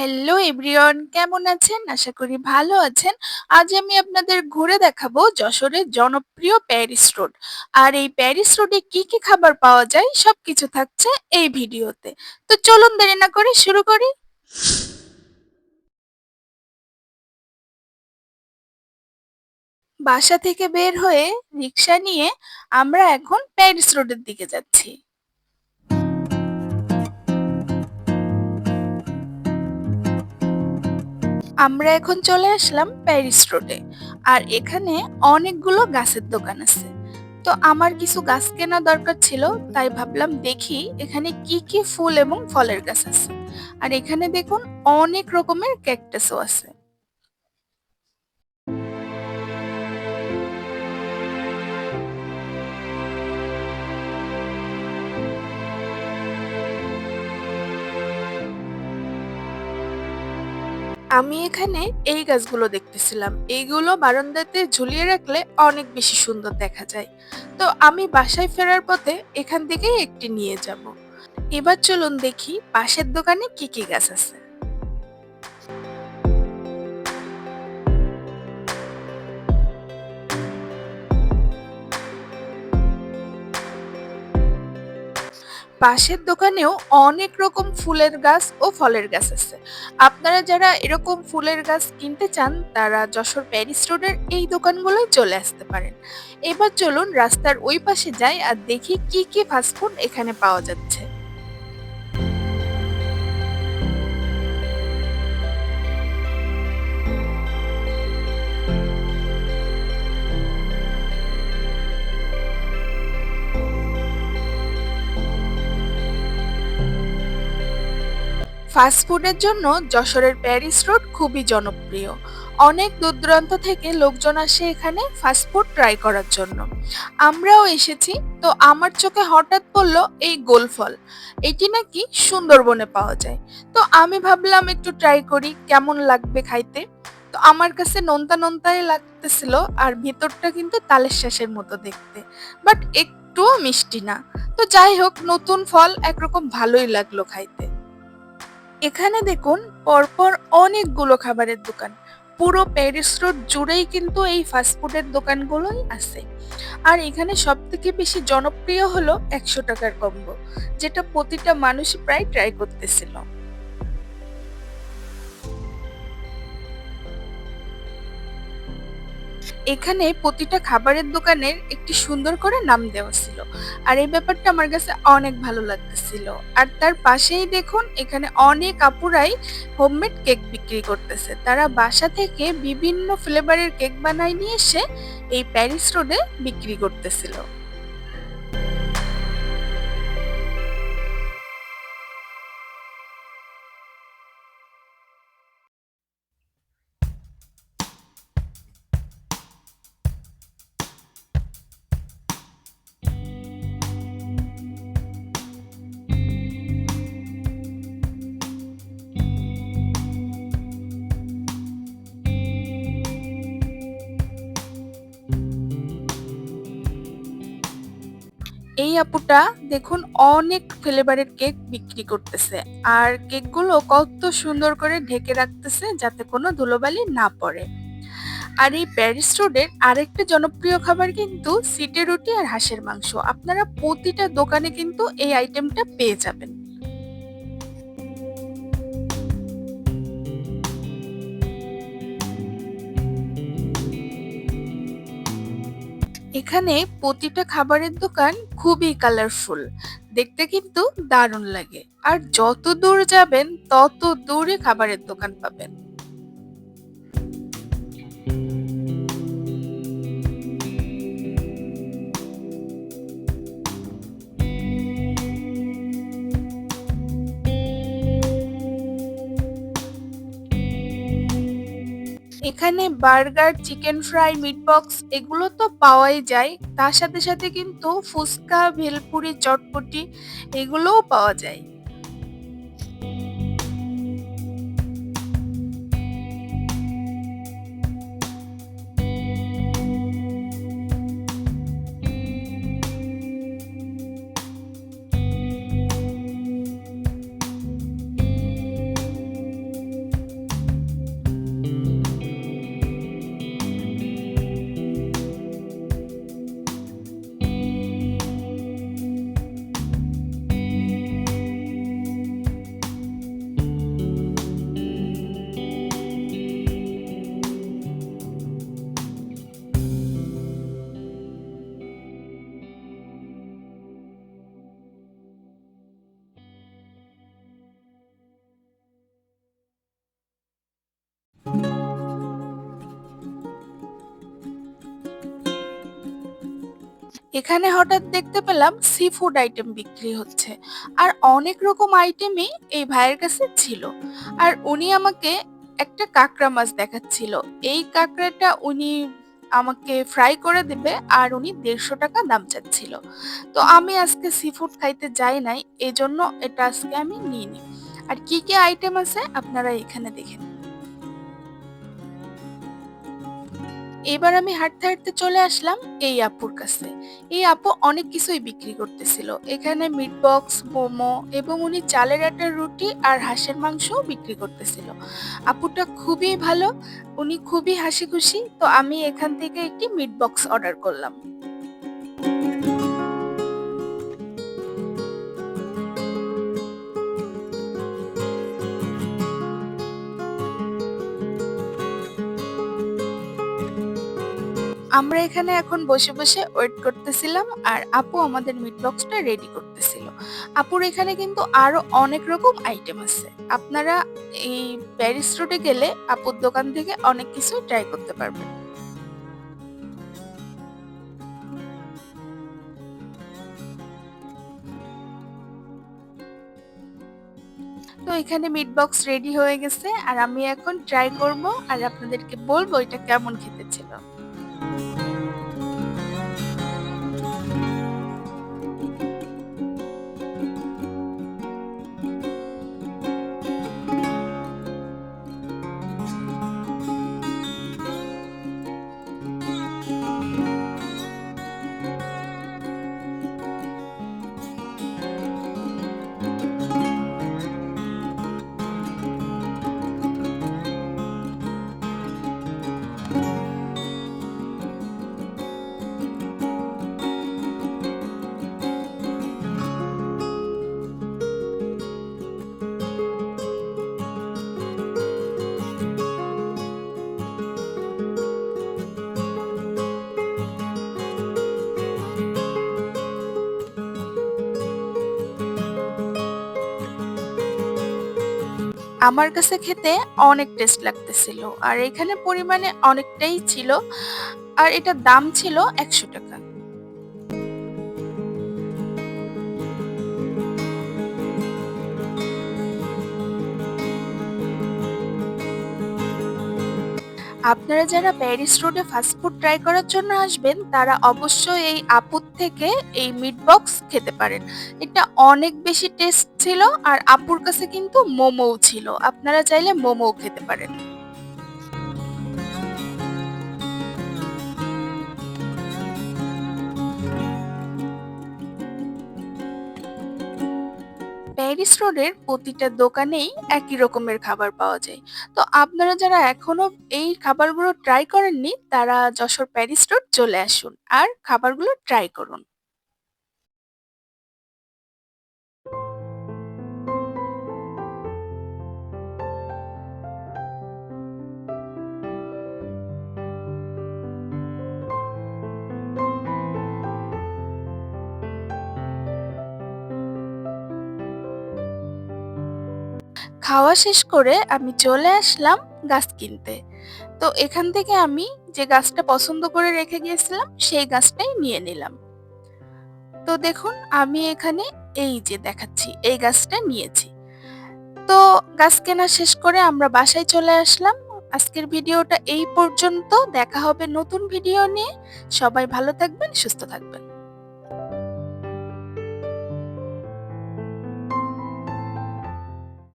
Hello everyone কেমন আছেন? আশা করি ভালো আছেন। আজ আমি আপনাদের ঘুরে দেখাবো যশোরের জনপ্রিয় প্যারিস রোড। আর এই প্যারিস রোডে কি, কি খাবার পাওয়া যায় সবকিছু থাকছে এই ভিডিওতে। তো চলুন দেরি না করে শুরু করি। বাসা থেকে বের হয়ে রিক্সা নিয়ে আমরা এখন প্যারিস রোডের দিকে যাচ্ছি। আমরা এখন চলে আসলাম প্যারিস রোডে। আর এখানে অনেকগুলো গাছের দোকান আছে। তো আমার কিছু গাছ কেনা দরকার ছিল, তাই ভাবলাম দেখি এখানে কি কি ফুল এবং ফলের গাছ আছে। আর এখানে দেখুন অনেক রকমের ক্যাকটাসও আছে। আমি এখানে এই গাছগুলো দেখতেছিলাম। এইগুলো বারান্দাতে ঝুলিয়ে রাখলে অনেক বেশি সুন্দর দেখা যায়। তো আমি বাসায় ফেরার পথে এখান থেকেই একটি নিয়ে যাব। এবার চলুন দেখি পাশের দোকানে কি কি গাছ আছে। পাশের দোকানেও অনেক রকম ফুলের গাছ ও ফলের গাছ আছে। আপনারা যারা এরকম ফুলের গাছ কিনতে চান, তারা যশোর প্যারিস রোডের এই দোকানগুলোয় চলে আসতে পারেন। এবার চলুন রাস্তার ওই পাশে যাই আর দেখি কি কি ফাস্টফুড এখানে পাওয়া যাচ্ছে। ফাস্টফুডের জন্য যশোরের প্যারিস রোড খুবই জনপ্রিয়। অনেক দূর দূরান্ত থেকে লোকজন আসে এখানে ফাস্টফুড ট্রাই করার জন্য। আমরাও এসেছি, তো আমার চোখে হঠাৎ পড়ল এই গোল ফল। এটি নাকি সুন্দরবনে পাওয়া যায়। তো আমি ভাবলাম একটু ট্রাই করি, কেমন লাগবে খাইতে? তো আমার কাছে নোনতা নোনতাই লাগতেছিল, আর ভিতরটা কিন্তু তালের শ্বাসের মতো দেখতে। বাট একটুও মিষ্টি না। তো যাই হোক, নতুন ফল একরকম ভালোই লাগল খাইতে। এখানে দেখুন, পরপর অনেকগুলো খাবারের দোকান। পুরো প্যারিস রোড জুড়েই কিন্তু এই ফাস্টফুডের দোকানগুলোই আছে। আর এখানে সব থেকে বেশি জনপ্রিয় হলো একশো টাকার কম্বো, যেটা প্রতিটা মানুষই প্রায় ট্রাই করতেছিল। এখানে প্রতিটা খাবারের দোকানের একটি সুন্দর করে নাম দেওয়া ছিল। আর এই ব্যাপারটা আমার কাছে অনেক ভালো লাগতেছিল। আর তার পাশেই দেখুন, এখানে অনেক আপুরাই হোমমেড কেক বিক্রি করতেছে। তারা বাসা থেকে বিভিন্ন ফ্লেভারের কেক বানায় নিয়ে এসে এই প্যারিস রোডে বিক্রি করতেছিল। এই আপুটা দেখুন অনেক ফ্লেভারের কেক বিক্রি করতেছে। আর কেকগুলো কত সুন্দর করে ঢেকে রাখতেছে যাতে কোনো ধুলোবালি না পড়ে। আর এই প্যারিস রোডের আরেকটা জনপ্রিয় খাবার কিন্তু সিটে রুটি আর হাঁসের মাংস। আপনারা প্রতিটা দোকানে কিন্তু এই আইটেমটা পেয়ে যাবেন। এখানে প্রতিটা খাবারের দোকান খুবই কালারফুল দেখতে কিন্তু দারুণ লাগে। আর যত দূর যাবেন, তত দূরে খাবারের দোকান পাবেন। এখানে বার্গার, চিকেন ফ্রাই মিটবক্স এগুলো তো পাওয়াই যায়। তার সাথে সাথে কিন্তু ফুচকা, ভেলপুরি, চটপটি এগুলোও পাওয়া যায়। এখানে হঠাৎ দেখতে পেলাম সি ফুড আইটেম বিক্রি হচ্ছে। আর অনেক রকম আইটেমই এই ভাইয়ের কাছে ছিল। আর উনি আমাকে একটা কাঁকড়া মাছ দেখাচ্ছিল। এই কাঁকড়াটা উনি আমাকে ফ্রাই করে দেবে আর উনি দেড়শো টাকা দাম চাচ্ছিল। তো আমি আজকে সি ফুড খাইতে যাই নাই, এজন্য এটা আজকে আমি নিইনি। আর কি কি আইটেম আছে আপনারা এখানে দেখেন এবার আমি হাঁটতে হাঁটতে চলে আসলাম এই আপুর কাছে। এই আপু অনেক কিছুই বিক্রি করতেছিল। এখানে মিট বক্স মোমো এবং উনি চালের আটার রুটি আর হাঁসের মাংসও বিক্রি করতেছিল। আপুটা খুবই ভালো, উনি খুবই হাসি খুশি তো আমি এখান থেকে একটি মিট বক্স অর্ডার করলাম। আমরা এখানে এখন বসে বসে ওয়েট করতেছিলাম আর আপু আমাদের মিট বক্সটা রেডি করতেছিল। আপুর এখানে কিন্তু আরও অনেক রকম আইটেম আছে। আপনারা এই প্যারিস রোডে গেলে আপুর দোকান থেকে অনেক কিছু ট্রাই করতে পারবেন। তো এখানে মিট বক্স রেডি হয়ে গেছে আর আমি এখন ট্রাই করব আর আপনাদেরকে বলব এটা কেমন খেতে ছিল। আমার কাছে খেতে অনেক টেস্ট লাগতেছিল। আর এখানে পরিমাণে অনেকটাই ছিল। আর এটা দাম ছিল একশো টাকা। আপনারা যারা প্যারিস রোডে ফাস্টফুড ট্রাই করার জন্য আসবেন, তারা অবশ্যই এই আপুর থেকে এই মিট বক্স খেতে পারেন। এটা অনেক বেশি টেস্ট ছিল আর আপুর কাছে কিন্তু মোমোও ছিল। আপনারা চাইলে মোমোও খেতে পারেন। প্যারিস রোডের প্রতিটা দোকানেই একই রকমের খাবার পাওয়া যায়। তো আপনারা যারা এখনও এই খাবারগুলো ট্রাই করেননি, তারা যশোর প্যারিস রোড চলে আসুন আর খাবারগুলো ট্রাই করুন। খাওয়া শেষ করে আমি চলে আসলাম গাছ কিনতে। তো এখান থেকে আমি যে গাছটা পছন্দ করে রেখে গিয়েছিলাম, সেই গাছটাই নিয়ে নিলাম। তো দেখুন, আমি এখানে এই যে দেখাচ্ছি, এই গাছটা নিয়েছি। তো গাছ কেনা শেষ করে আমরা বাসায় চলে আসলাম। আজকের ভিডিওটা এই পর্যন্ত। দেখা হবে নতুন ভিডিও নিয়ে। সবাই ভালো থাকবেন, সুস্থ থাকবেন।